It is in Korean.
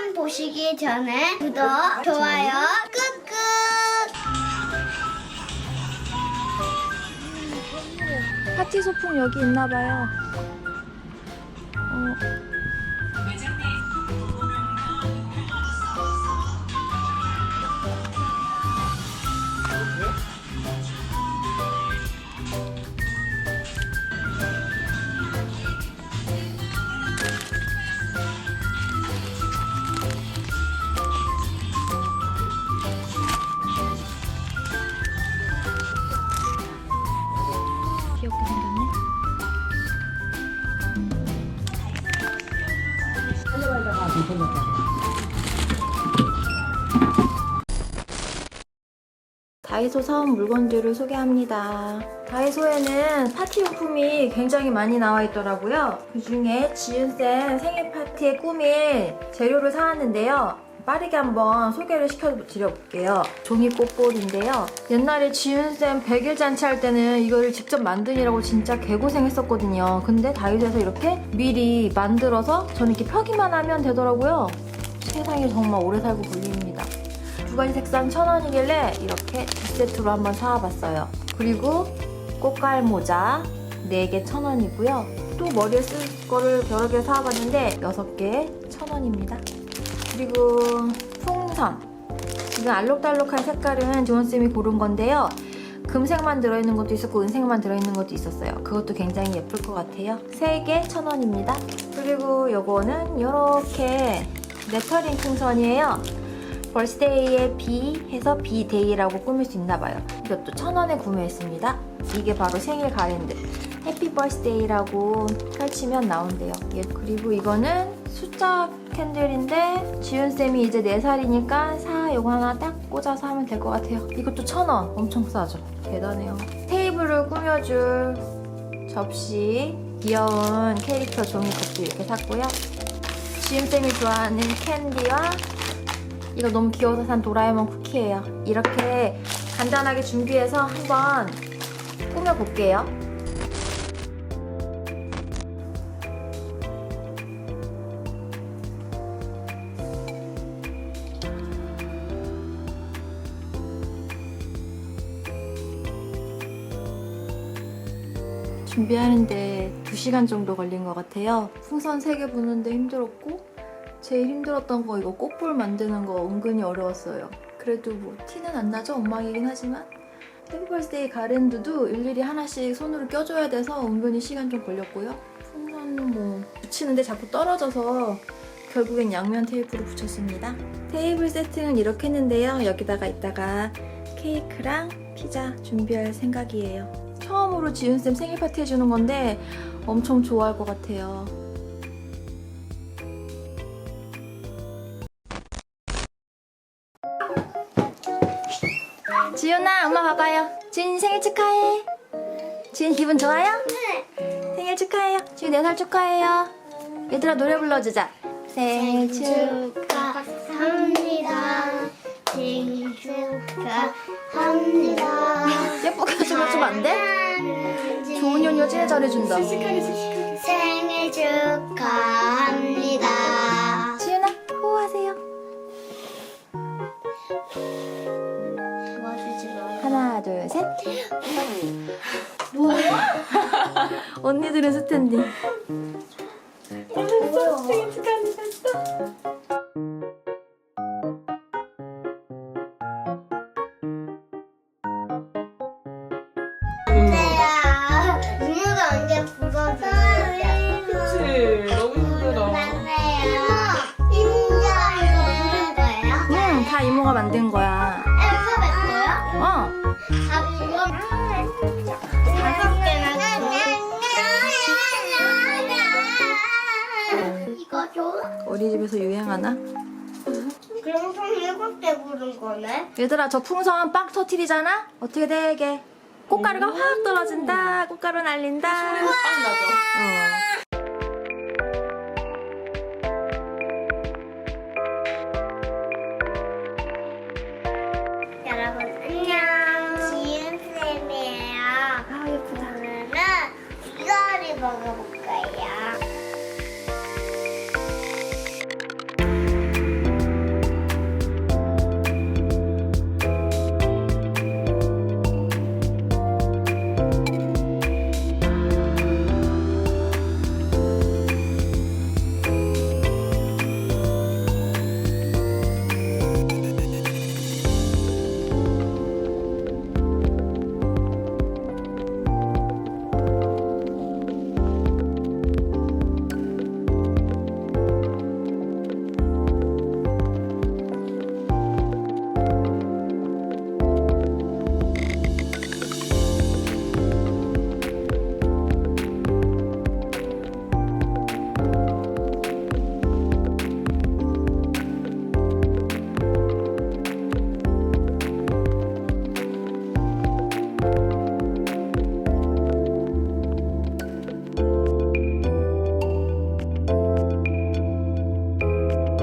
하기 전에 구독, 좋아요, 꾹꾹. 파티 소풍 여기 있나 봐요. 어, 다이소 사온 물건들을 소개합니다. 다이소에는 파티 용품이 굉장히 많이 나와 있더라고요. 그 중에 지윤쌤 생일 파티에 꾸밀 재료를 사왔는데요. 빠르게 한번 소개를 시켜드려볼게요. 종이 꽃볼인데요. 옛날에 지윤쌤 100일 잔치 할 때는 이거를 직접 만드느라고 진짜 개고생했었거든요. 근데 다이소에서 이렇게 미리 만들어서 저는 이렇게 펴기만 하면 되더라고요. 세상에 정말 오래 살고 불립니다. 두 가지 색상 천 원이길래 이렇게 두 세트로 한번 사와봤어요. 그리고 꽃갈 모자 4개 천 원이고요. 또 머리에 쓸 거를 여러 개 사와봤는데 6개 천 원입니다. 그리고 풍선. 지금 알록달록한 색깔은 지원쌤이 고른 건데요. 금색만 들어있는 것도 있었고 은색만 들어있는 것도 있었어요. 그것도 굉장히 예쁠 것 같아요. 3개 천 원입니다. 그리고 요거는 이렇게 레터링 풍선이에요. 벌스데이에 비 해서 비데이라고 꾸밀 수 있나 봐요. 이것도 천 원에 구매했습니다. 이게 바로 생일 가랜드. 해피 벌스데이라고 펼치면 나온대요. 예, 그리고 이거는 숫자 캔들인데 지윤쌤이 이제 4살이니까 사 요거 하나 딱 꽂아서 하면 될 것 같아요. 이것도 천 원. 엄청 싸죠? 대단해요. 테이블을 꾸며줄 접시 귀여운 캐릭터 종이컵도 이렇게 샀고요. 지윤쌤이 좋아하는 캔디와 이거 너무 귀여워서 산 도라에몽 쿠키예요. 이렇게 간단하게 준비해서 한번 꾸며볼게요. 준비하는데 2시간 정도 걸린 것 같아요. 풍선 3개 부는데 힘들었고 제일 힘들었던 거 이거 꽃볼 만드는 거 은근히 어려웠어요. 그래도 뭐 티는 안 나죠? 엉망이긴 하지만 해피버스데이 가랜드도 일일이 하나씩 손으로 껴줘야 돼서 은근히 시간 좀 걸렸고요. 풍선 뭐 붙이는데 자꾸 떨어져서 결국엔 양면 테이프로 붙였습니다. 테이블 세팅은 이렇게 했는데요. 여기다가 이따가 케이크랑 피자 준비할 생각이에요. 처음으로 지은쌤 생일 파티 해주는 건데 엄청 좋아할 것 같아요. 지윤아, 엄마 봐봐요. 지윤 생일 축하해. 지윤 기분 좋아요? 네. 생일 축하해요. 지윤 4살 축하해요. 얘들아 노래 불러주자. 생일 축 축하합니다. 생일 축하합니다. 예쁘게 해주면 안 돼? 좋은 연여 진짜 잘해준다. 생일 축하합니다. 하나, 둘, 셋. 뭐야? 언니들은 스탠딩. 내야 이모가 언제 불어줘요? 그치 너무 힘들어 막내야 이모가 만든 거예요? 응, 다 이모가 만든 거야. 우리 집에서 유행하나? 그럼 총 일곱 개 부른 거네? 얘들아, 저 풍선 빵 터트리잖아? 어떻게 되게? 꽃가루가 확 떨어진다. 꽃가루 날린다. 빵 나죠 어. 여러분 안녕